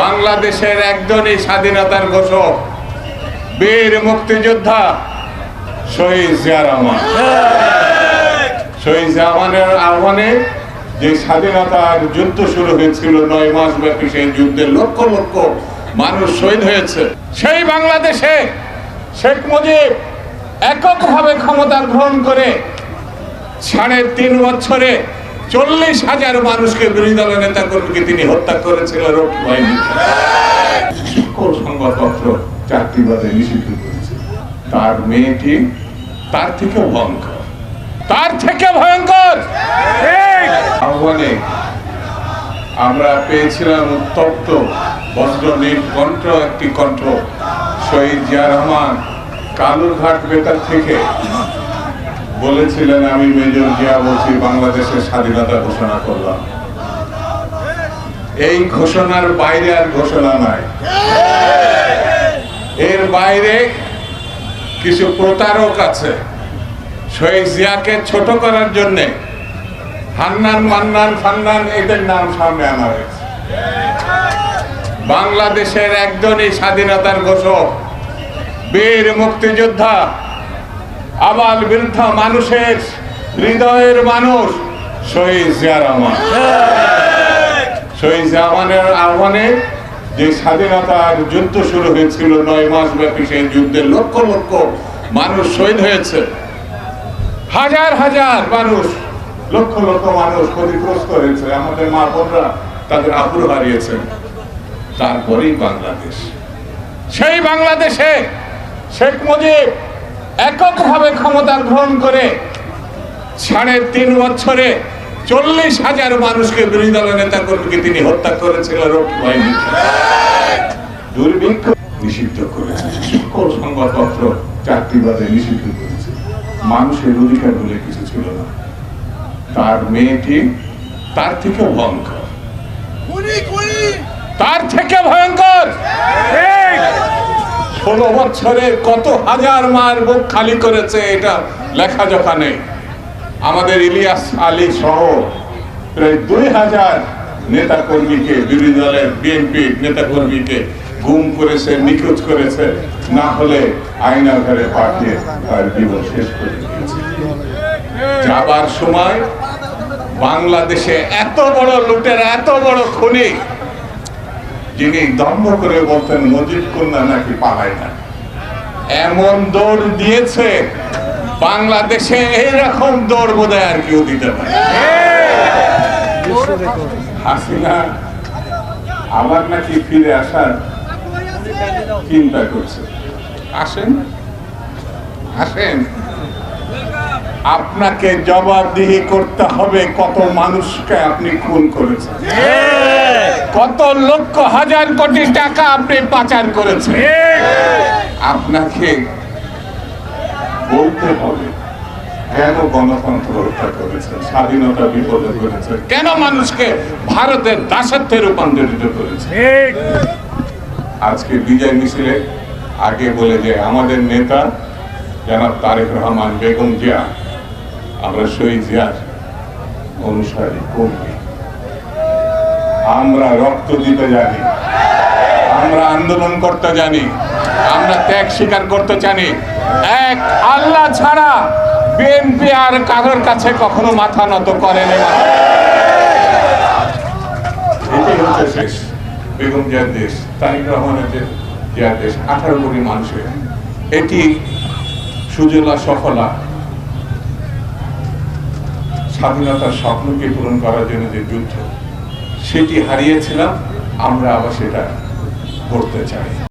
বাংলাদেশের একজনই স্বাধীনতার ঘোষক, বীর মুক্তিযোদ্ধা শহীদ জিয়া রহমান। শহীদ জিয়া রহমানের আহ্বানে যে স্বাধীনতার যুদ্ধ শুরু হয়েছিল নয় মাস ব্যাপী, সেই যুদ্ধে লক্ষ লক্ষ মানুষ শহীদ হয়েছে। সেই বাংলাদেশে শেখ মুজিব এককভাবে ক্ষমতা গ্রহণ করে, সাড়ে তিন বছরে চল্লিশ হাজার মানুষকে বিরোধী দলের নেতা কর্মীকে তিনি হত্যা করেছিলেন সকল সংবাদপত্র চাকরিবাদে নিষিদ্ধ করেছে। তার মেয়েটি তার থেকে ভয়ঙ্কর। তার থেকে ভয়ঙ্কর! আহ্বানে আমরা পেয়েছিলাম উত্তপ্ত বজ্র নীল কণ্ঠ একটি কণ্ঠ। শহীদ জিয়া রহমান কালুরঘাট বেতার থেকে বলেছিলেন, আমি মেজর জিয়া বলছি বাংলাদেশের স্বাধীনতা ঘোষণা করলাম। এই ঘোষণার বাইরে আর ঘোষণা নাই। এর বাইরে কিছু প্রতারক আছে, শহীদ জিয়াকে ছোট করার জন্যে। হান্নান, মান্নান, ফান্নান, এদের নাম সামনে আনা হয়েছে। বাংলাদেশের একজনই স্বাধীনতার ঘোষক, বীর মুক্তিযোদ্ধা আবাল বৃদ্ধ মানুষের হৃদয়ের মানুষ শহীদ যে স্বাধীনতার যুদ্ধ শুরু হয়েছিল, নয় মাস সেই লক্ষ লক্ষ মানুষ শহীদ হয়েছে। হাজার হাজার মানুষ, লক্ষ লক্ষ মানুষ হয়েছে। আমাদের তাদের আপুর হারিয়েছেন। তারপরেই বাংলাদেশ। সেই বাংলাদেশে শেখ মুজিব এককভাবে ক্ষমতা গ্রহণ করে সাড়ে তিন বছরে চল্লিশ হাজার মানুষকে বিরোধী দলের নেতা কর্মীকে তিনি হত্যা করেছিলেন দুর্ভিক্ষ নিষিদ্ধ করেছে। সকল সংবাদপত্র চাকরিবাদে নিষিদ্ধ করেছে। মানুষের অধিকার বলে কিছু ছিল না। তার মেয়েটি তার থেকে ভয়ঙ্কর। তার থেকে ভয়ঙ্কর। ষোলো বছরে কত হাজার মার বুক খালি করেছে এটা লেখা জোখা নেই। আমাদের ইলিয়াস আলী সহ প্রায় দুই হাজার নেতা কর্মীকে বিরোধী দলের বিএনপি নেতা কর্মীকে গুম করেছে, নিখোঁজ করেছে, না হলে আইনা ঘরে পাঠিয়ে তার জীবন শেষ করে দিয়েছে। যাবার সময় বাংলাদেশে এত বড় লুটের, এত বড় খুনি যিনি দম্ভ করে বলতেন মজিদ কন্যা নাকি পালায় না? এমন দৌড় দিয়েছে, বাংলাদেশে এইরকম দৌড় বোধ আর কেউ দিতে পারে হাসিনা আবার নাকি ফিরে আসার চিন্তা করছে। আসেন আসেন। আপনাকে জবাবদিহি করতে হবে কত মানুষকে আপনি খুন করেছেন। কত লক্ষ হাজার কোটি টাকা আপনি পাচার করেছেন? আপনাকে বলতে হবে, কেন গণতন্ত্র রক্ষা করেছেন, স্বাধীনতা বিপদে করেছেন কেন মানুষকে ভারতের করেছে আজকে বিজয় আগে বলে যে আমাদের নেতা জনাব তারেক রহমান বেগম জিয়া, আমরা শহীদ জিয়ার অনুসারী কর্মী। আমরা রক্ত দিতে জানি। আমরা আন্দোলন করতে জানি। আমরা ত্যাগ স্বীকার করতে জানি। এক আল্লাহ ছাড়া বিএনপি আর কারোর কাছে কখনো মাথা নত করেনি এটাই হচ্ছে শেষ। বেগম জিয়ার দেশ, তারিক রহমানের জিয়ার দেশ, আঠারো কোটি মানুষের। এটি সুজলা সফলা স্বাধীনতার স্বপ্নকে পূরণ করার জন্য যে যুদ্ধ সেটি হারিয়েছিলাম আমরা আবার সেটা করতে চাই।